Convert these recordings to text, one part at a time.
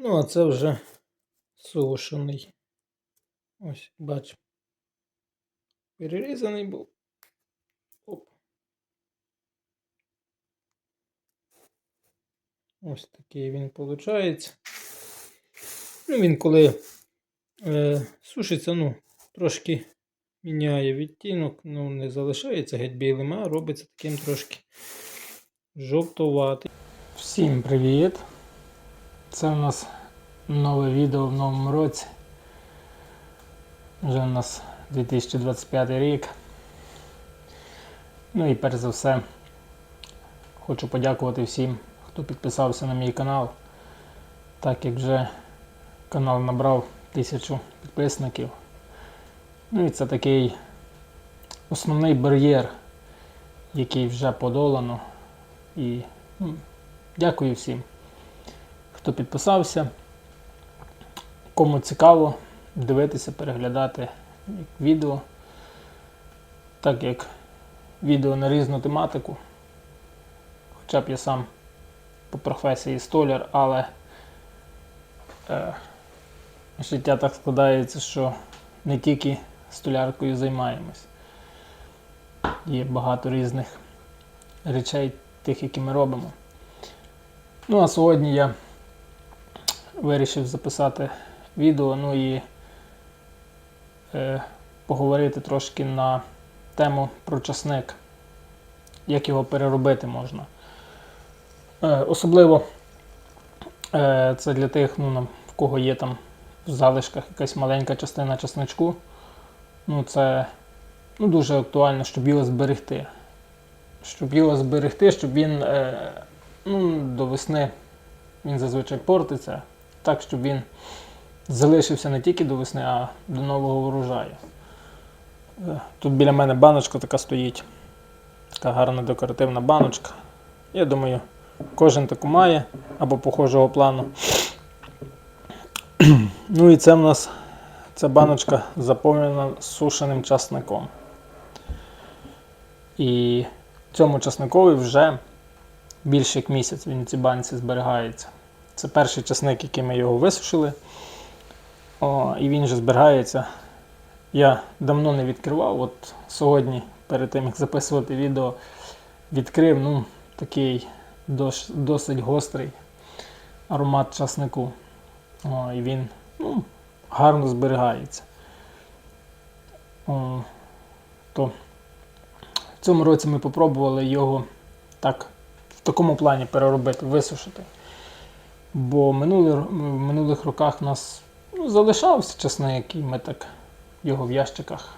Ну, а це вже сушений. Ось, бач. Перерізаний був. Оп. Ось такий він виходить. Ну, він коли е, сушиться, ну, трошки міняє відтінок, ну, не залишається геть білим, а робиться таким трошки жовтуватим. Всім привіт! Це у нас нове відео в новому році. Вже у нас 2025 рік. Ну і перш за все хочу подякувати всім, хто підписався на мій канал. Так як вже канал набрав тисячу підписників. Ну і це такий основний бар'єр, який вже подолано. І ну, дякую всім, хто підписався. Кому цікаво дивитися, переглядати відео, так як відео на різну тематику. Хоча б я сам по професії столяр, але е, життя так складається, що не тільки столяркою займаємось. Є багато різних речей, тих, які ми робимо. Ну а сьогодні я вирішив записати відео, ну і е, поговорити трошки на тему про часник, як його переробити можна. Е, особливо е, це для тих, ну, в кого є там в залишках якась маленька частина часничку. Ну, це ну, дуже актуально, щоб його зберегти. Щоб його зберегти, щоб він е, ну, до весни він зазвичай портиться, так, щоб він залишився не тільки до весни, а до нового врожаю. Е, Тут біля мене баночка така стоїть. Така гарна декоративна баночка. Я думаю, кожен таку має або похожого плану. Ну і це в нас ця баночка заповнена сушеним часником. І цьому часникові вже більше як місяць він в цій банці зберігається. Це перший часник, який ми його висушили. О, і він же зберігається. Я давно не відкривав. От сьогодні, перед тим як записувати відео, відкрив ну, такий дос, досить гострий аромат часнику. О, і він ну, гарно зберігається. О, то в цьому році ми спробували його так, в такому плані переробити, висушити. Бо минулі, в минулих роках у нас ну, залишався часник, і ми так його в ящиках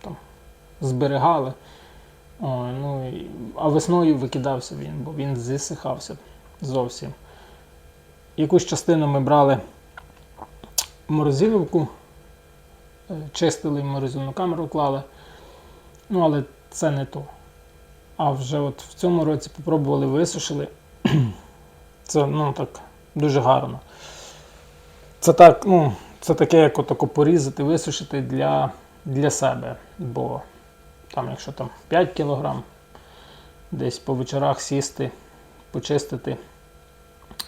там, зберігали. О, ну, а весною викидався він, бо він зісихався зовсім. Якусь частину ми брали морозилівку, е, чистили морозильну камеру клали. Ну, але це не то. А вже от в цьому році попробували висушили. Це ну, так, дуже гарно. Це так, ну, це таке, як отако порізати, висушити для для себе. Бо там, якщо там 5 кг, десь по вечорах сісти, почистити,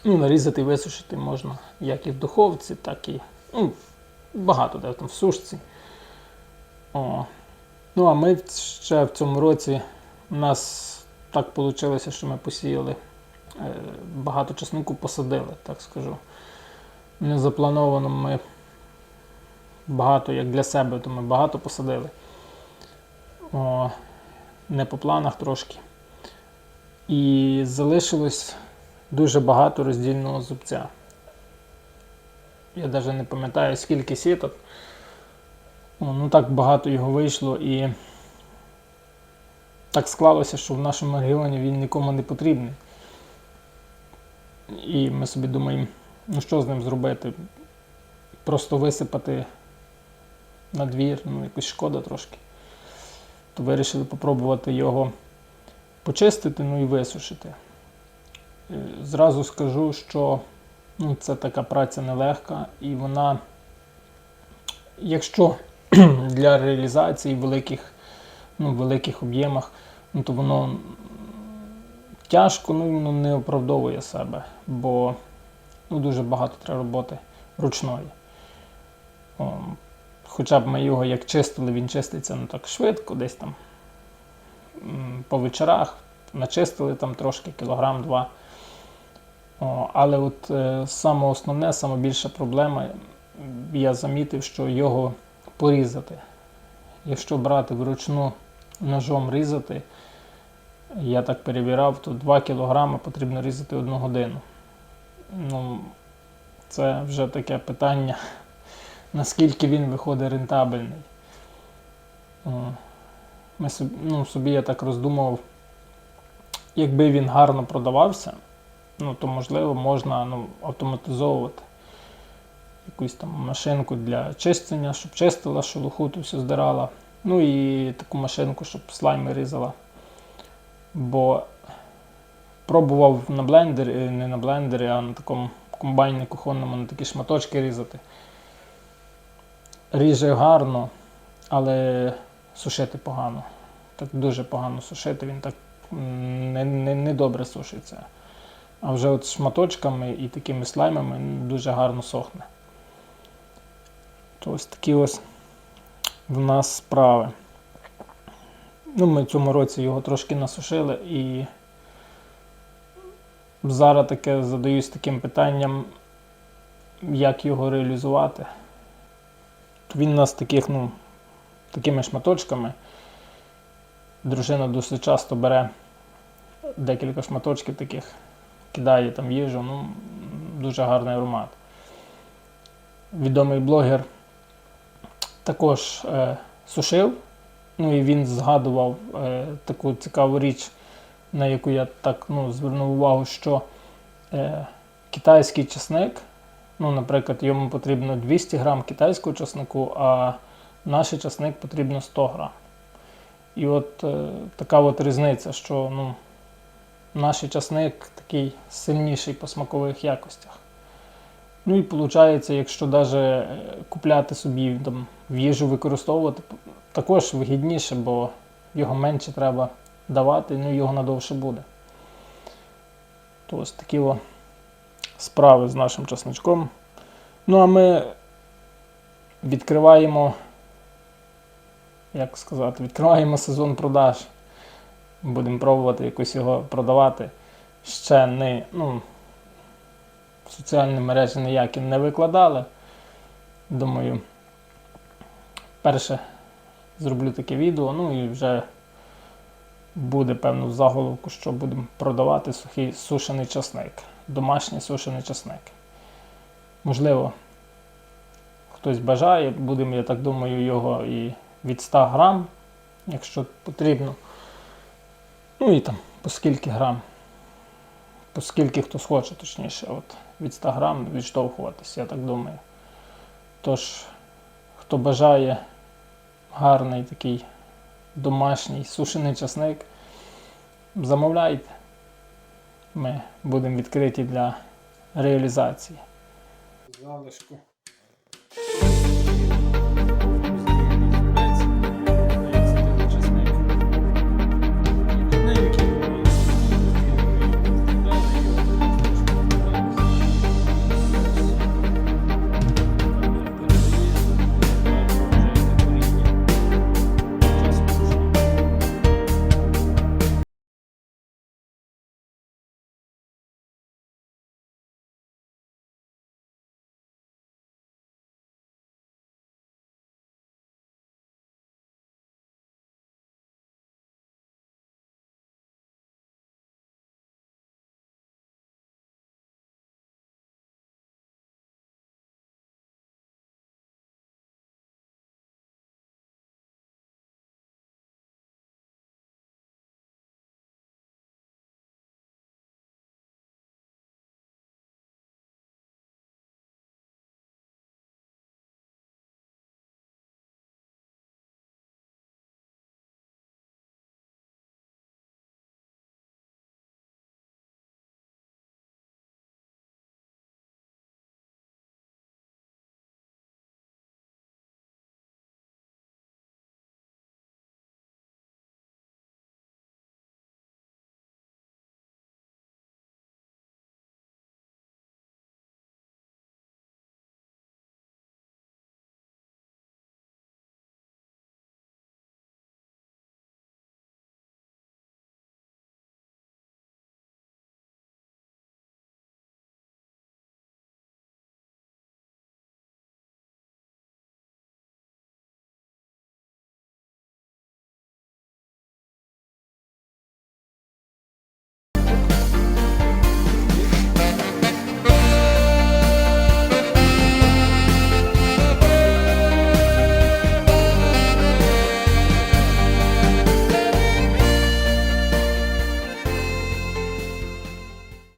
ну, нарізати і висушити можна як і в духовці, так і ну, багато де там в сушці. О. Ну, а ми ще в цьому році у нас так вийшло, що ми посіяли багато часнику посадили, так скажу. Не заплановано ми багато, як для себе, то ми багато посадили. О, Не по планах трошки. І залишилось дуже багато роздільного зубця. Я навіть не пам'ятаю, скільки сіток. О, ну так багато його вийшло і так склалося, що в нашому регіоні він нікому не потрібний. І ми собі думаємо, ну що з ним зробити? Просто висипати на двір, ну якось шкода трошки. То вирішили спробувати його почистити, ну і висушити. Е, зразу скажу, що ну, це така праця нелегка, і вона, якщо для реалізації в великих, ну, великих об'ємах, ну, то воно тяжко, ну воно не оправдовує себе. Бо ну, дуже багато треба роботи ручної. О, хоча б ми його як чистили, він чиститься ну, так швидко, десь там по вечорах начистили там трошки, кілограм-два. Але от е, саме основне, саме більша проблема, я замітив, що його порізати. Якщо брати вручну ножом різати, я так перевіряв, то 2 кг потрібно різати одну годину. Ну, це вже таке питання, наскільки він виходить рентабельний. Ми собі, ну, собі я так роздумував, якби він гарно продавався, ну, то можливо можна ну, автоматизовувати якусь там машинку для чистення, щоб чистила шелуху, то все здирала. Ну і таку машинку, щоб слайми різала. Бо пробував на блендері, е, не на блендері, а на такому комбайні кухонному на такі шматочки різати. Ріже гарно, але сушити погано. Так дуже погано сушити, він так не, не, не добре сушиться. А вже от шматочками і такими слаймами дуже гарно сохне. То ось такі ось в нас справи. Ну, ми в цьому році його трошки насушили і зараз таке задаюсь таким питанням, як його реалізувати. Він нас таких, ну, такими шматочками. Дружина досить часто бере декілька шматочків таких, кидає там їжу, ну, дуже гарний аромат. Відомий блогер також е, сушив. Ну і він згадував е, таку цікаву річ, на яку я так ну, звернув увагу, що е, китайський чесник, ну, наприклад, йому потрібно 200 грам китайського чеснику, а наш чесник потрібно 100 грам. І от е, така от різниця, що ну, наш чесник такий сильніший по смакових якостях. Ну і виходить, якщо навіть купляти собі там, в їжу використовувати, також вигідніше, бо його менше треба давати, ну його надовше буде. То ось такі о справи з нашим часничком. Ну, а ми відкриваємо, як сказати, відкриваємо сезон продаж. Будемо пробувати якось його продавати. Ще не, ну, в соціальні мережі ніякі не викладали. Думаю, перше зроблю таке відео, ну і вже буде певно заголовку, що будемо продавати сухий сушений часник, домашній сушений часник. Можливо, хтось бажає, будемо, я так думаю, його і від 100 грам, якщо потрібно. Ну і там по скільки грам. По скільки хто схоче, точніше, от від 100 грам відштовхуватися, я так думаю. Тож, хто бажає гарний такий домашній сушений часник, замовляйте. Ми будемо відкриті для реалізації. Залишку